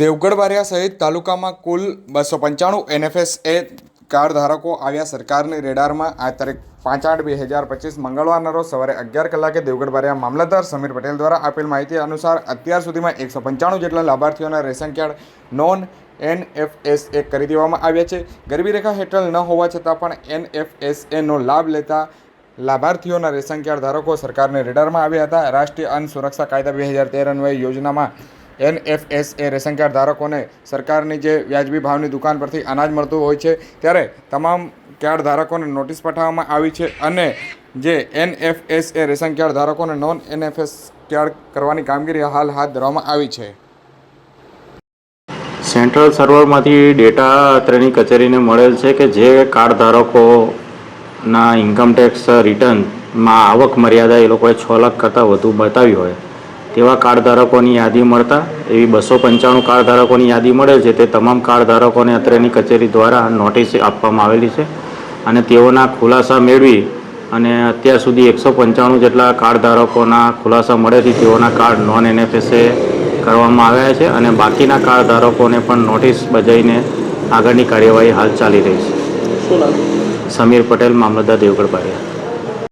દેવગઢ બારિયા સહિત તાલુકામાં કુલ બસો પંચાણું એનએફએસ એ કાર ધારકો આવ્યા સરકારની રેડારમાં. આ તારીખ પાંચ આઠ બે હજાર પચીસ મંગળવારના રોજ સવારે અગિયાર કલાકે દેવગઢ બારિયા મામલતદાર સમીર પટેલ દ્વારા આપેલ માહિતી અનુસાર અત્યાર સુધીમાં એકસો પંચાણું જેટલા લાભાર્થીઓના ration card non NFS A કરી દેવામાં આવ્યા છે. ગરીબી રેખા હેઠળ ન હોવા છતાં પણ એનએફએસ એનો લાભ લેતા લાભાર્થીઓના રેશન કાર્ડ ધારકો સરકારને રેડારમાં આવ્યા હતા. રાષ્ટ્રીય અન્ન સુરક્ષા કાયદા બે હજાર તેર અન્વયે યોજનામાં એનએફએસ એ રેશન કાર્ડ ધારકોને સરકારની જે વ્યાજબી ભાવની દુકાન પરથી અનાજ મળતું હોય છે, ત્યારે તમામ કાર્ડ ધારકોને નોટિસ પઠાવવામાં આવી છે અને જે એનએફએસ એ રેશન કાર્ડ ધારકોને નોન એનએફએસ કાર્ડ કરવાની કામગીરી હાલ હાથ ધરવામાં આવી છે. સેન્ટ્રલ સર્વરમાંથી ડેટા અત્રેની કચેરીને મળેલ છે કે જે કાર્ડ ધારકોના ઇન્કમટેક્સ રિટર્નમાં આવક મર્યાદા એ લોકોએ છ લાખ કરતાં વધુ બતાવી હોય. તેવા કાર્ડ ધારકોની યાદી મળતા એવી બસો પંચાણું કાર્ડ ધારકોની યાદી મળેલ છે તે તમામ કાર્ડ ધારકોને અત્રેની કચેરી દ્વારા નોટિસ આપવામાં આવેલી છે અને તેઓના ખુલાસા મેળવી અને અત્યાર સુધી એકસો પંચાણું જેટલા કાર્ડ ધારકોના ખુલાસા મળેથી તેઓના કાર્ડ નોન એનએફએસએ કરવામાં આવ્યા છે અને બાકીના કાર્ડ ધારકોને પણ નોટિસ બજાવીને આગળની કાર્યવાહી હાલ ચાલી રહી છે. સમીર પટેલ મામલતદાર દેવગઢ બારિયા.